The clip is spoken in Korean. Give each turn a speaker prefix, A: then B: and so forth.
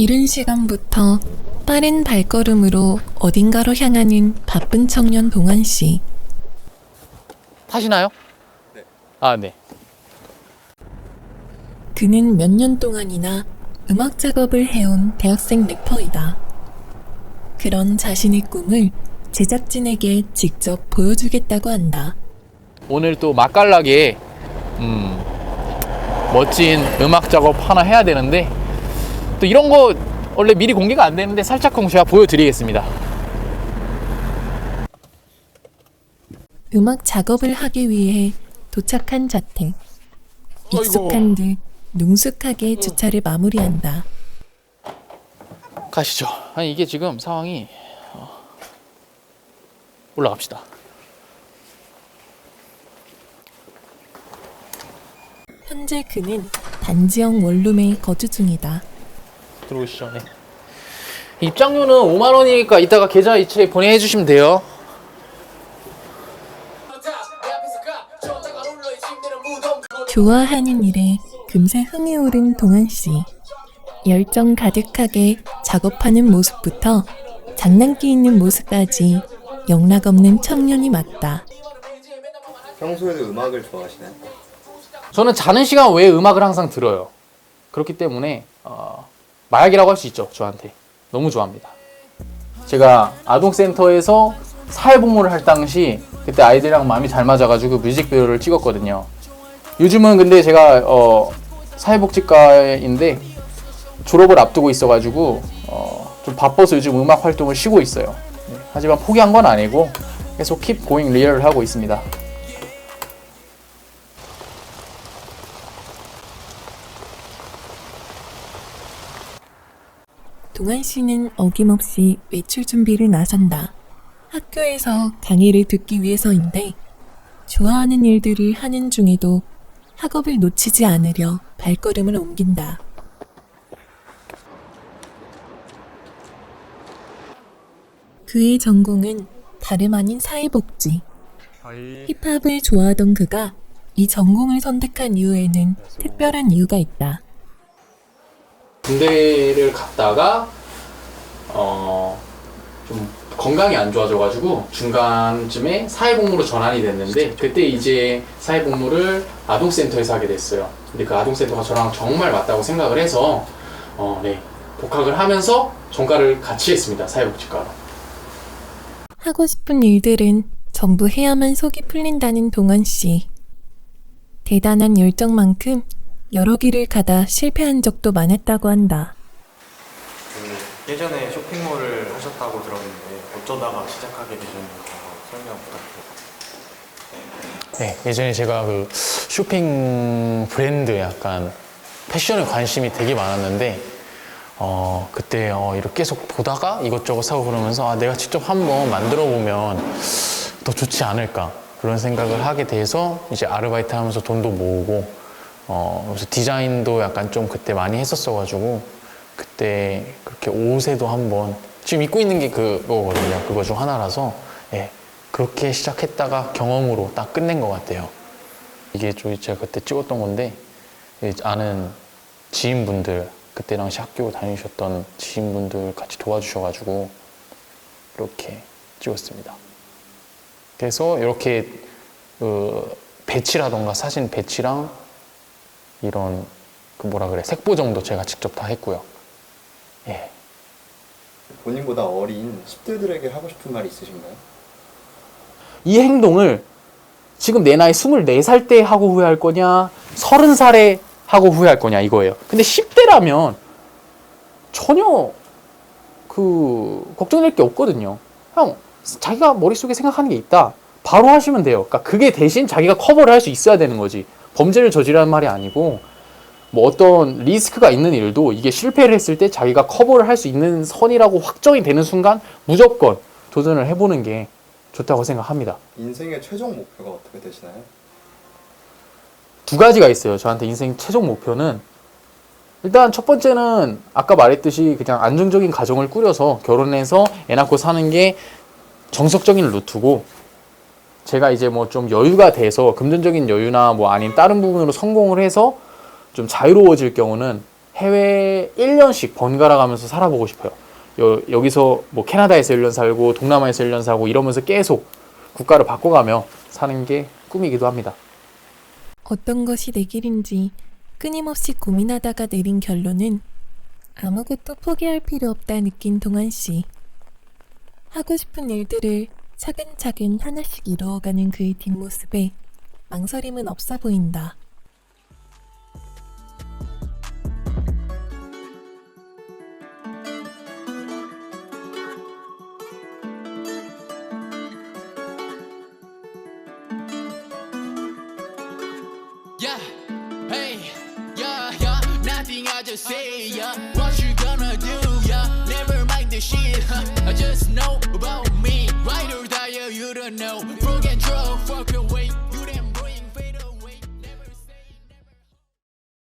A: 이른 시간부터 빠른 발걸음으로 어딘가로 향하는 바쁜 청년 동안 씨.
B: 타시나요? 네. 아, 네.
A: 그는 몇 년 동안이나 음악 작업을 해온 대학생 래퍼이다. 그런 자신의 꿈을 제작진에게 직접 보여주겠다고 한다.
B: 오늘 또 맛깔나게 음, 멋진 음악 작업 하나 해야 되는데 또 이런 거 원래 미리 공개가 안 되는데 살짝쿵 제가 보여드리겠습니다.
A: 음악 작업을 하기 위해 도착한 자택. 익숙한 듯 능숙하게 주차를 마무리한다.
B: 가시죠. 아니 이게 지금 상황이 어, 올라갑시다.
A: 현재 그는 단지형 원룸에 거주 중이다.
B: 들어오시죠. 네. 입장료는 5만 원이니까 이따가 계좌 이체에 보내해 주시면 돼요.
A: 좋아하는 일에 금세 흥이 오른 동안 씨. 열정 가득하게 작업하는 모습부터 장난기 있는 모습까지 영락 없는 청년이 맞다.
C: 평소에도 음악을 좋아하시나요?
B: 저는 자는 시간 외에 음악을 항상 들어요. 그렇기 때문에 어, 마약이라고 할 수 있죠. 저한테 너무 좋아합니다. 제가 아동센터에서 사회복무를 할 당시 그때 아이들이랑 마음이 잘 맞아가지고 뮤직비디오를 찍었거든요. 요즘은 근데 제가 어, 사회복지과인데 졸업을 앞두고 있어가지고 어, 좀 바빠서 요즘 음악 활동을 쉬고 있어요. 네, 하지만 포기한 건 아니고 계속 keep going real을 하고 있습니다.
A: 동안 씨는 어김없이 외출 준비를 나선다. 학교에서 강의를 듣기 위해서인데 좋아하는 일들을 하는 중에도 학업을 놓치지 않으려 발걸음을 옮긴다. 그의 전공은 다름 아닌 사회복지. 힙합을 좋아하던 그가 이 전공을 선택한 이유에는 특별한 이유가 있다.
B: 군대를 갔다가 어 좀 건강이 안 좋아져가지고 중간쯤에 사회복무로 전환이 됐는데 그때 이제 사회복무를 아동센터에서 하게 됐어요. 근데 그 아동센터가 저랑 정말 맞다고 생각을 해서 어, 네 복학을 하면서 전과를 같이 했습니다. 사회복지과로.
A: 하고 싶은 일들은 전부 해야만 속이 풀린다는 동원 씨. 대단한 열정만큼 여러 길을 가다 실패한 적도 많았다고 한다.
D: 그 예전에 쇼핑몰을 하셨다고 들었는데 어쩌다가 시작하게 되셨는지 설명 부탁드립니다.
B: 네, 예전에 제가 그 쇼핑 브랜드 약간 패션에 관심이 되게 많았는데 어 그때 어 이렇게 계속 보다가 이것저것 사고 그러면서 아 내가 직접 한번 만들어 보면 더 좋지 않을까 그런 생각을 하게 돼서 이제 아르바이트 하면서 돈도 모으고 어 그래서 디자인도 약간 좀 그때 많이 했었어 가지고 그때 그렇게 옷에도 한번 지금 입고 있는 게 그거거든요 그거 중 하나라서 예 그렇게 시작했다가 경험으로 딱 끝낸 것 같아요. 이게 좀 제가 그때 찍었던 건데 이 아는 지인분들 그때 당시 학교 다니셨던 지인분들 같이 도와주셔가지고 이렇게 찍었습니다. 그래서 이렇게 그 배치라던가 사진 배치랑 이런 그 뭐라 그래 색보정도 제가 직접 다 했고요. 예.
C: 본인보다 어린 10대들에게 하고 싶은 말이 있으신가요?
B: 이 행동을 지금 내 나이 24살 때 하고 후회할 거냐, 30살에 하고 후회할 거냐 이거예요. 근데 10대라면 전혀 그 걱정될 게 없거든요. 형, 자기가 머릿속에 생각하는 게 있다. 바로 하시면 돼요. 그러니까 그게 대신 자기가 커버를 할 수 있어야 되는 거지. 범죄를 저지르는 말이 아니고 뭐 어떤 리스크가 있는 일도 이게 실패를 했을 때 자기가 커버를 할 수 있는 선이라고 확정이 되는 순간 무조건 도전을 해보는 게 좋다고 생각합니다.
C: 인생의 최종 목표가 어떻게 되시나요?
B: 두 가지가 있어요. 저한테 인생 최종 목표는 일단 첫 번째는 아까 말했듯이 그냥 안정적인 가정을 꾸려서 결혼해서 애 낳고 사는 게 정석적인 루트고 제가 이제 뭐 좀 여유가 돼서 금전적인 여유나 뭐 아닌 다른 부분으로 성공을 해서 좀 자유로워질 경우는 해외 1년씩 번갈아 가면서 살아보고 싶어요. 여, 여기서 뭐 캐나다에서 1년 살고 동남아에서 1년 살고 이러면서 계속 국가를 바꿔가며 사는 게 꿈이기도 합니다.
A: 어떤 것이 내 길인지 끊임없이 고민하다가 내린 결론은 아무것도 포기할 필요 없다 느낀 동환 씨. 하고 싶은 일들을 차근차근 하나씩 이루어가는 그의 뒷모습에 망설임은 없어 보인다.
E: Yeah, hey, yeah, yeah, nothing I just say, yeah.